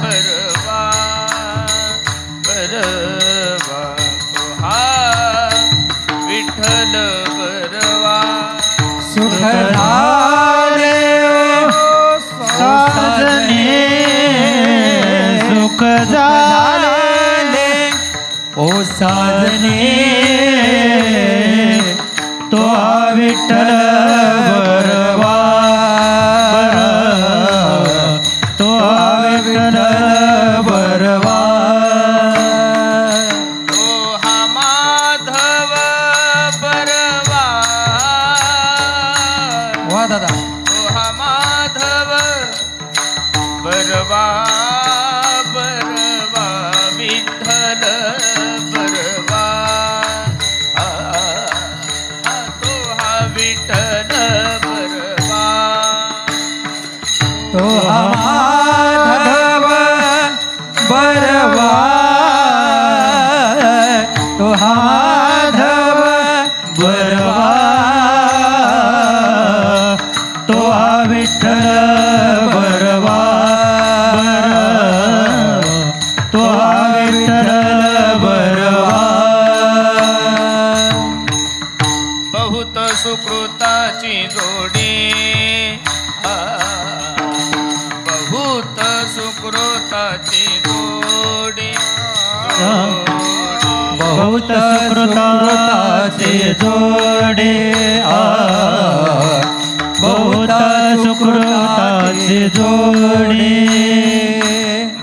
बरवा बरवा हा विठ्ठल बरवा। सुख झाले साजने सुख झाले ओ साजने। तो हा विठ्ठल माधव बरवा बरवा विठ्ठल बरवा. तो हा विठ्ठल बरवा. तो हा माधव સુકૃત જોડે બહુત સુકૃત જોડે બહુત સુકૃત જોડે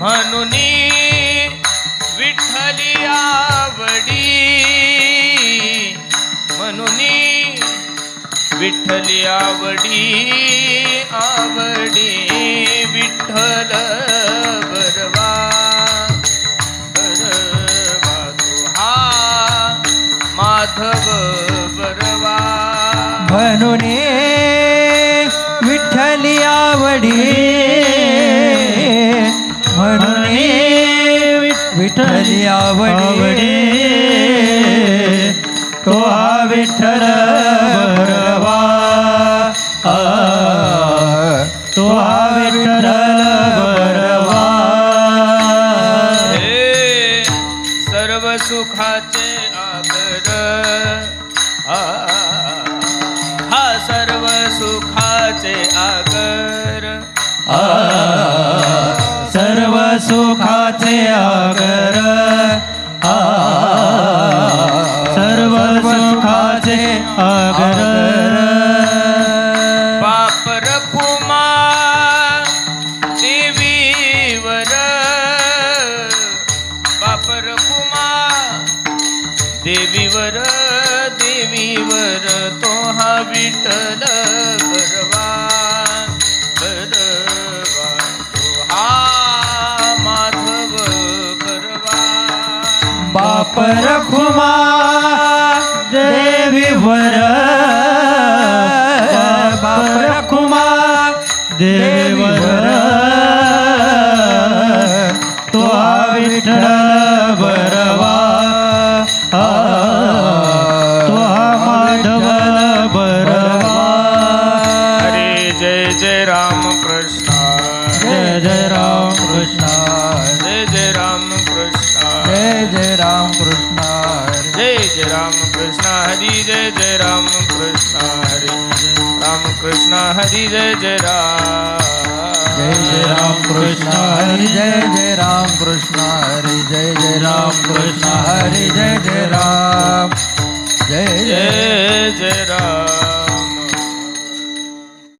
હનુની विठ्ठली आवडी आवडी विठ्ठल बरवा बरवा तो माधव बरवा म्हणून विठ्ठली आवडी म्हणून विठ्ठली आवडी तो हा विठ्ठल सुखाचे आगर हा हा सर्व सुखाचे आ देवीवर देवीवर तो हा विठ्ठल बरवा बरवा तो हा माधव बरवा बाप रखुमा देवीवर. बाप रखुमा देवीवर. कृष्ण हरी राम कृष्ण हरि जय जय राम जय जय राम. कृष्ण हरी जय जय राम कृष्ण हरि जय जय राम कृष्ण हरि जय जय राम. जय जय जय राम.